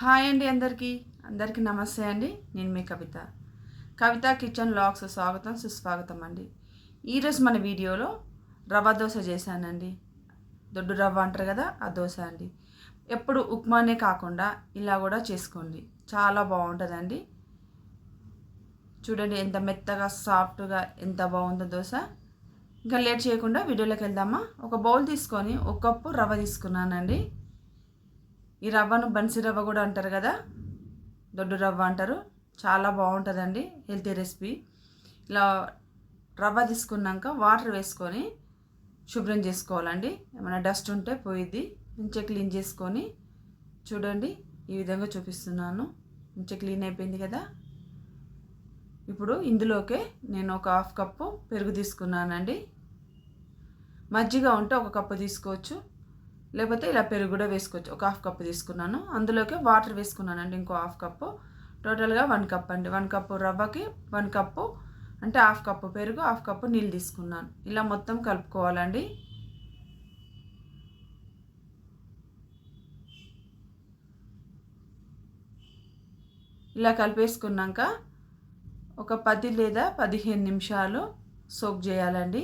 Hi అండి అందరికీ. అందరికీ నమస్తే అండి. నేను మీ కవిత. కవిత కిచెన్ లాగ్స్ స్వాగతం సుస్వాగతం అండి. ఈరోజు మన వీడియోలో రవ్వ దోశ చేశానండి. దొడ్డు రవ్వ అంటారు కదా ఆ దోశ అండి. ఎప్పుడు ఉప్మానే కాకుండా ఇలా కూడా చేసుకోండి. చాలా బాగుంటుందండి. చూడండి ఎంత మెత్తగా సాఫ్ట్గా ఎంత బాగుందో దోశ. ఇంకా లేట్ చేయకుండా వీడియోలోకి వెళ్దామా? ఒక బౌల్ తీసుకొని ఒక కప్పు రవ్వ తీసుకున్నానండి. ఈ రవ్వను బన్సీ రవ్వ కూడా అంటారు కదా? దొడ్డు రవ్వ అంటారు. చాలా బాగుంటుందండి హెల్తీ రెసిపీ. ఇలా రవ్వ తీసుకున్నాక వాటర్ వేసుకొని శుభ్రం చేసుకోవాలండి. ఏమైనా డస్ట్ ఉంటే పోయిద్ది. మంచిగా క్లీన్ చేసుకొని చూడండి ఈ విధంగా చూపిస్తున్నాను. మంచిగా క్లీన్ అయిపోయింది కదా? ఇప్పుడు ఇందులోకే నేను ఒక హాఫ్ కప్పు పెరుగు తీసుకున్నానండి. మజ్జిగ ఉంటే ఒక కప్పు తీసుకోవచ్చు. లేకపోతే ఇలా పెరుగు కూడా వేసుకోవచ్చు. ఒక హాఫ్ కప్ తీసుకున్నాను. అందులోకి వాటర్ వేసుకున్నానండి ఇంకో హాఫ్ కప్పు. టోటల్గా వన్ కప్ అండి. వన్ కప్పు రవ్వకి వన్ కప్పు అంటే హాఫ్ కప్పు పెరుగు హాఫ్ కప్పు నీళ్ళు తీసుకున్నాను. ఇలా మొత్తం కలుపుకోవాలండి. ఇలా కలిపేసుకున్నాక ఒక పది లేదా పదిహేను నిమిషాలు సోక్ చేయాలండి.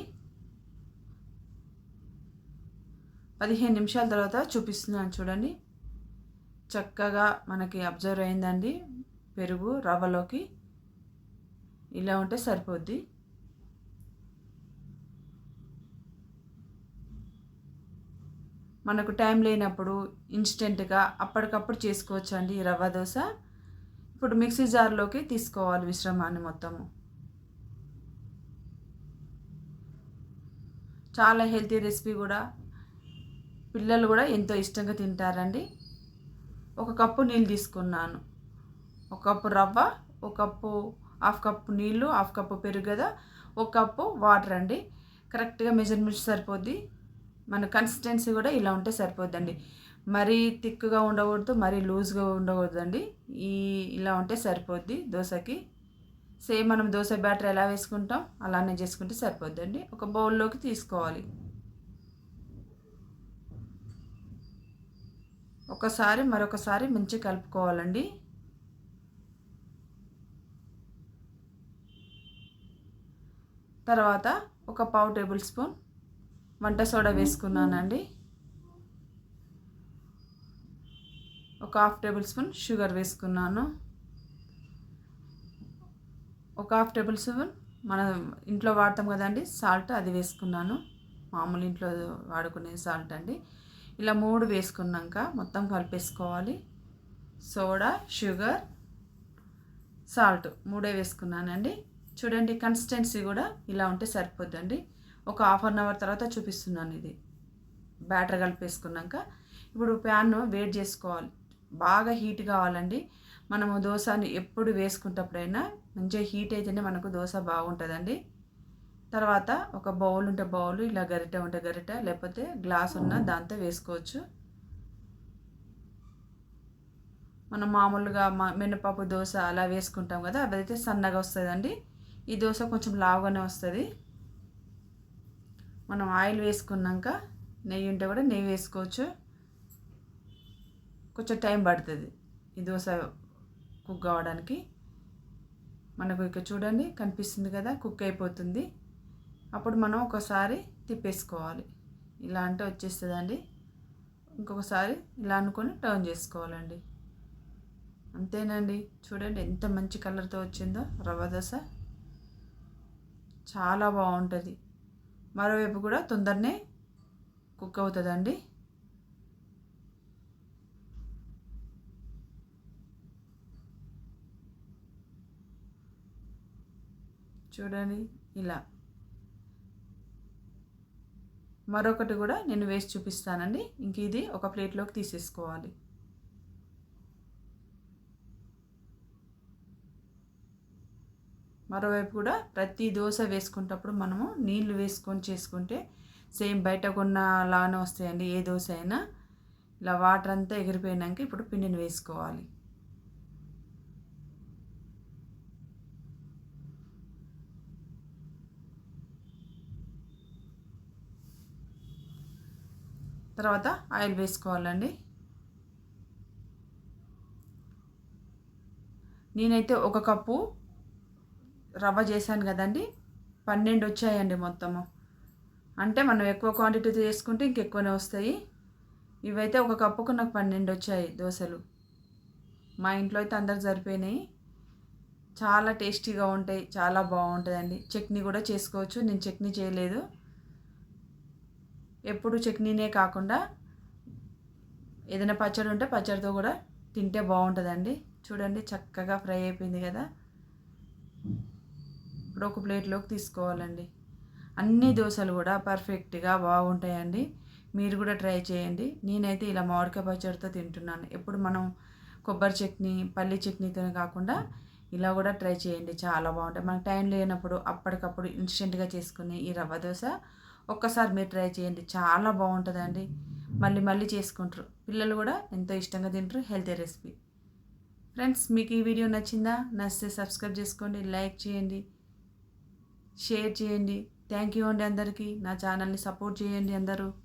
పదిహేను నిమిషాల తర్వాత చూపిస్తున్నాను చూడండి. చక్కగా మనకి అబ్జర్వ్ అయిందండి పెరుగు రవ్వలోకి. ఇలా ఉంటే సరిపోద్ది. మనకు టైం లేనప్పుడు ఇన్స్టెంట్గా అప్పటికప్పుడు చేసుకోవచ్చు అండి ఈ రవ్వ దోశ. ఇప్పుడు మిక్సీ జార్లోకి తీసుకోవాలి మిశ్రమాన్ని మొత్తము. చాలా హెల్తీ రెసిపీ కూడా. పిల్లలు కూడా ఎంతో ఇష్టంగా తింటారండి. ఒక కప్పు నీళ్ళు తీసుకున్నాను. ఒక కప్పు రవ్వ ఒక కప్పు హాఫ్ కప్పు నీళ్ళు హాఫ్ కప్పు పెరుగు కదా ఒక కప్పు వాటర్ అండి. కరెక్ట్గా మెజర్మెంట్స్ సరిపోద్ది. మన కన్సిస్టెన్సీ కూడా ఇలా ఉంటే సరిపోద్దండి. మరీ థిక్గా ఉండకూడదు మరీ లూజ్గా ఉండకూడదండి. ఈ ఇలా ఉంటే సరిపోద్ది దోశకి. సేమ్ మనం దోశ బ్యాటర్ ఎలా వేసుకుంటాం అలానే చేసుకుంటే సరిపోద్దండి. ఒక బౌల్లోకి తీసుకోవాలి. ఒకసారి మరొకసారి మంచి కలుపుకోవాలండి. తర్వాత ఒక పావు టేబుల్ స్పూన్ వంట సోడా వేసుకున్నానండి. ఒక హాఫ్ టేబుల్ స్పూన్ షుగర్ వేసుకున్నాను. ఒక హాఫ్ టేబుల్ స్పూన్ మన ఇంట్లో వాడతాం కదండి సాల్ట్ అది వేసుకున్నాను. మామూలు ఇంట్లో వాడుకునే సాల్ట్ అండి. ఇలా మూడు వేసుకున్నాక మొత్తం కలిపేసుకోవాలి. సోడా షుగర్ సాల్ట్ మూడే వేసుకున్నానండి. చూడండి కన్సిస్టెన్సీ కూడా ఇలా ఉంటే సరిపోద్దండి. ఒక హాఫ్ అన్ అవర్ తర్వాత చూపిస్తున్నాను ఇది. బ్యాటర్ కలిపేసుకున్నాక ఇప్పుడు ప్యాన్ వేడి చేసుకోవాలి. బాగా హీట్ కావాలండి. మనము దోశని ఎప్పుడు వేసుకుంటప్పుడైనా మంచిగా హీట్ అయితేనే మనకు దోశ బాగుంటుందండి. తర్వాత ఒక బౌల్ ఉంటే బౌల్ ఇలా గరిటె ఉంటే గరిటె లేకపోతే గ్లాస్ ఉన్న దాంతో వేసుకోవచ్చు. మనం మామూలుగా మా మినపప్పు దోశ అలా వేసుకుంటాం కదా అదైతే సన్నగా వస్తుందండి. ఈ దోశ కొంచెం లావుగానే వస్తుంది. మనం ఆయిల్ వేసుకున్నాక నెయ్యి ఉంటే కూడా నెయ్యి వేసుకోవచ్చు. కొంచెం టైం పడుతుంది ఈ దోశ కుక్ అవ్వడానికి మనకు ఇక చూడండి కనిపిస్తుంది కదా కుక్ అయిపోతుంది. అప్పుడు మనం ఒకసారి తిప్పేసుకోవాలి. ఇలా అంటే వచ్చేస్తుందండి. ఇంకొకసారి ఇలా అనుకొని టర్న్ చేసుకోవాలండి. అంతేనండి. చూడండి ఎంత మంచి కలర్తో వచ్చిందో రవ్వ దోశ. చాలా బాగుంటుంది. మరోవైపు కూడా తొందరనే కుక్ అవుతుందండి. చూడండి ఇలా. మరొకటి కూడా నేను వేసి చూపిస్తానండి. ఇంక ఇది ఒక ప్లేట్లోకి తీసేసుకోవాలి. మరోవైపు కూడా ప్రతి దోశ వేసుకునేటప్పుడు మనము నీళ్ళు వేసుకొని చేసుకుంటే సేమ్ బయట కొన్న లానే వస్తాయండి. ఏ దోశ అయినా. ఇలా వాటర్ అంతా ఎగిరిపోయినాక ఇప్పుడు పిండిని వేసుకోవాలి. తర్వాత ఆయిల్ వేసుకోవాలండి. నేనైతే ఒక కప్పు రవ్వ చేశాను కదండి. పన్నెండు వచ్చాయండి మొత్తము. అంటే మనం ఎక్కువ క్వాంటిటీ చేసుకుంటే ఇంకెక్కువనే వస్తాయి. ఇవైతే ఒక కప్పుకు నాకు పన్నెండు వచ్చాయి దోశలు. మా ఇంట్లో అయితే అందరు సరిపోయినాయి. చాలా టేస్టీగా ఉంటాయి చాలా బాగుంటుందండి. చట్నీ కూడా చేసుకోవచ్చు నేను చట్నీ చేయలేదు. ఎప్పుడు చట్నీనే కాకుండా ఏదైనా పచ్చడి ఉంటే పచ్చడితో కూడా తింటే బాగుంటుందండి. చూడండి చక్కగా ఫ్రై అయిపోయింది కదా. ఇప్పుడు ఒక ప్లేట్లోకి తీసుకోవాలండి. అన్ని దోశలు కూడా పర్ఫెక్ట్గా బాగుంటాయండి. మీరు కూడా ట్రై చేయండి. నేనైతే ఇలా మామిడికాయ పచ్చడితో తింటున్నాను. ఎప్పుడు మనం కొబ్బరి చట్నీ పల్లి చట్నీతో కాకుండా ఇలా కూడా ట్రై చేయండి. చాలా బాగుంటాయి. మనకు టైం లేనప్పుడు అప్పటికప్పుడు ఇన్స్టెంట్గా చేసుకునే ఈ రవ్వ దోశ ఒక్కసారి మీరు ట్రై చేయండి. చాలా బాగుంటుందండి. మళ్ళీ మళ్ళీ చేసుకుంటారు. పిల్లలు కూడా ఎంతో ఇష్టంగా తింటారు. Healthy recipe. ఫ్రెండ్స్ మీకు ఈ వీడియో నచ్చిందా? నచ్చితే సబ్స్క్రైబ్ చేసుకోండి. లైక్ చేయండి. షేర్ చేయండి. థ్యాంక్ యూ అండి అందరికీ. నా ఛానల్ని సపోర్ట్ చేయండి అందరూ.